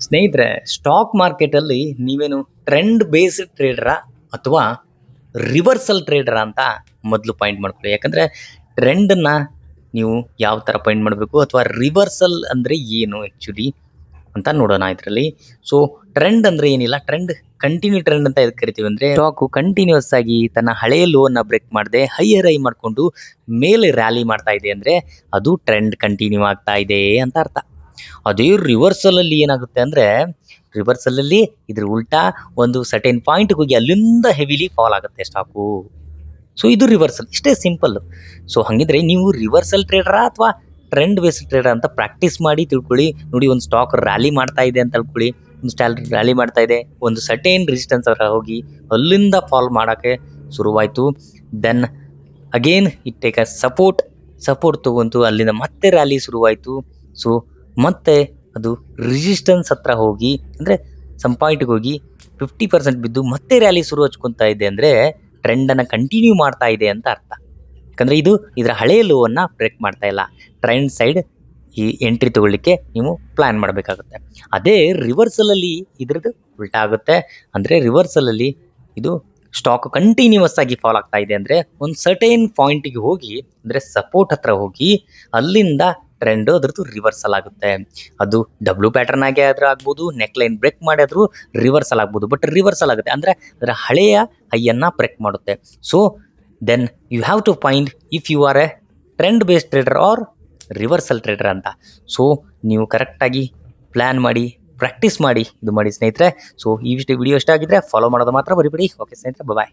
ಸ್ನೇಹಿತರೆ ಸ್ಟಾಕ್ ಮಾರ್ಕೆಟಲ್ಲಿ ನೀವೇನು ಟ್ರೆಂಡ್ ಬೇಸ್ಡ್ ಟ್ರೇಡರಾ ಅಥವಾ ರಿವರ್ಸಲ್ ಟ್ರೇಡರಾ ಅಂತ ಮೊದಲು ಪಾಯಿಂಟ್ ಮಾಡ್ಕೊಳ್ಳಿ. ಯಾಕಂದರೆ ಟ್ರೆಂಡನ್ನು ನೀವು ಯಾವ ಥರ ಪಾಯಿಂಟ್ ಮಾಡಬೇಕು ಅಥವಾ ರಿವರ್ಸಲ್ ಅಂದರೆ ಏನು ಆ್ಯಕ್ಚುಲಿ ಅಂತ ನೋಡೋಣ ಇದರಲ್ಲಿ. ಸೊ ಟ್ರೆಂಡ್ ಅಂದರೆ ಏನಿಲ್ಲ ಟ್ರೆಂಡ್ ಕಂಟಿನ್ಯೂ ಟ್ರೆಂಡ್ ಅಂತ ಇದಕ್ಕೆ ಕರಿತೀವಿ ಅಂದರೆ ಸ್ಟಾಕು ಕಂಟಿನ್ಯೂಸ್ ಆಗಿ ತನ್ನ ಹಳೆಯ ಲೋನ ಬ್ರೇಕ್ ಮಾಡದೆ ಹೈಯರ್ ಹೈ ಮಾಡಿಕೊಂಡು ಮೇಲೆ ರ್ಯಾಲಿ ಮಾಡ್ತಾ ಇದೆ ಅಂದರೆ ಅದು ಟ್ರೆಂಡ್ ಕಂಟಿನ್ಯೂ ಆಗ್ತಾ ಇದೆ ಅಂತ ಅರ್ಥ. ಅದೇ ರಿವರ್ಸಲಲ್ಲಿ ಏನಾಗುತ್ತೆ ಅಂದರೆ ರಿವರ್ಸಲಲ್ಲಿ ಇದ್ರ ಉಲ್ಟಾ ಒಂದು ಸರ್ಟೆನ್ ಪಾಯಿಂಟ್ಗೆ ಹೋಗಿ ಅಲ್ಲಿಂದ ಹೆವಿಲಿ ಫಾಲ್ ಆಗುತ್ತೆ ಸ್ಟಾಕು ಸೊ ಇದು ರಿವರ್ಸಲ್ ಇಷ್ಟೇ ಸಿಂಪಲ್ ಸೊ ಹಾಗಿದ್ರೆ ನೀವು ರಿವರ್ಸಲ್ ಟ್ರೇಡರಾ ಅಥವಾ ಟ್ರೆಂಡ್ ಬೇಸ್ಡ್ ಟ್ರೇಡರ್ ಅಂತ ಪ್ರಾಕ್ಟೀಸ್ ಮಾಡಿ ತಿಳ್ಕೊಳ್ಳಿ. ನೋಡಿ, ಒಂದು ಸ್ಟಾಕ್ ರ್ಯಾಲಿ ಮಾಡ್ತಾ ಇದೆ ಅಂತ ತಿಳ್ಕೊಳ್ಳಿ. ಒಂದು ಸ್ಟಾಲ್ ರ್ಯಾಲಿ ಮಾಡ್ತಾ ಇದೆ. ಒಂದು ಸರ್ಟೇನ್ ರೆಸಿಸ್ಟೆನ್ಸ್ ಅವರ ಹೋಗಿ ಅಲ್ಲಿಂದ ಫಾಲ್ ಮಾಡೋಕ್ಕೆ ಶುರುವಾಯಿತು. Then again it take a support support ತೊಗೊಂತು ಅಲ್ಲಿಂದ ಮತ್ತೆ ರ್ಯಾಲಿ ಶುರುವಾಯಿತು. ಸೊ ಮತ್ತೆ ಅದು ರಿಜಿಸ್ಟೆನ್ಸ್ ಹತ್ರ ಹೋಗಿ, ಅಂದರೆ ಸಮ್ ಪಾಯಿಂಟ್ಗೆ ಹೋಗಿ ಫಿಫ್ಟಿ ಪರ್ಸೆಂಟ್ ಬಿದ್ದು ಮತ್ತೆ ರ್ಯಾಲಿ ಶುರು ಹಚ್ಕೊತಾ ಇದೆ ಅಂದರೆ ಟ್ರೆಂಡನ್ನು ಕಂಟಿನ್ಯೂ ಮಾಡ್ತಾ ಇದೆ ಅಂತ ಅರ್ಥ. ಯಾಕಂದರೆ ಇದು ಇದರ ಹಳೆಯ ಲೋವನ್ನು ಬ್ರೇಕ್ ಮಾಡ್ತಾ ಇಲ್ಲ. ಟ್ರೆಂಡ್ ಸೈಡ್ ಈ ಎಂಟ್ರಿ ತಗೊಳ್ಳಿಕ್ಕೆ ನೀವು ಪ್ಲ್ಯಾನ್ ಮಾಡಬೇಕಾಗುತ್ತೆ. ಅದೇ ರಿವರ್ಸಲಲ್ಲಿ ಇದ್ರದ್ದು ಉಲ್ಟಾ ಆಗುತ್ತೆ. ಅಂದರೆ ರಿವರ್ಸಲಲ್ಲಿ ಇದು ಸ್ಟಾಕ್ ಕಂಟಿನ್ಯೂಸ್ ಆಗಿ ಫಾಲ್ ಆಗ್ತಾ ಇದೆ ಅಂದರೆ ಒಂದು ಸರ್ಟೈನ್ ಪಾಯಿಂಟಿಗೆ ಹೋಗಿ, ಅಂದರೆ ಸಪೋರ್ಟ್ ಹತ್ರ ಹೋಗಿ, ಅಲ್ಲಿಂದ ಟ್ರೆಂಡು ಅದ್ರದ್ದು ರಿವರ್ಸಲ್ ಆಗುತ್ತೆ. ಅದು ಡಬ್ಲ್ಯೂ ಪ್ಯಾಟರ್ನ್ ಆಗಿ ಆದ್ರೂ ಆಗ್ಬೋದು ನೆಕ್ ಲೈನ್ ಬ್ರೇಕ್ ಮಾಡಿದ್ರು ರಿವರ್ಸಲ್ ಆಗ್ಬೋದು. ಬಟ್ ರಿವರ್ಸಲ್ ಆಗುತ್ತೆ. ಅಂದರೆ ಅದರ ಹಳೆಯ ಹೈಯನ್ನು ಬ್ರೇಕ್ ಮಾಡುತ್ತೆ. So then you have to find if you are a trend based trader or reversal trader ಅಂತ. ಸೊ ನೀವು ಕರೆಕ್ಟಾಗಿ ಪ್ಲ್ಯಾನ್ ಮಾಡಿ ಪ್ರಾಕ್ಟೀಸ್ ಮಾಡಿ, ಇದು ಮಾಡಿ ಸ್ನೇಹಿತರೆ. ಸೊ ಈ ವಿಡಿಯೋ ಇಷ್ಟ ಆಗಿದ್ರೆ ಫಾಲೋ ಮಾಡೋದು ಮಾತ್ರ ಬರಿಬೇಡಿ ಓಕೆ ಸ್ನೇಹಿತರೆ ಬಾಯ್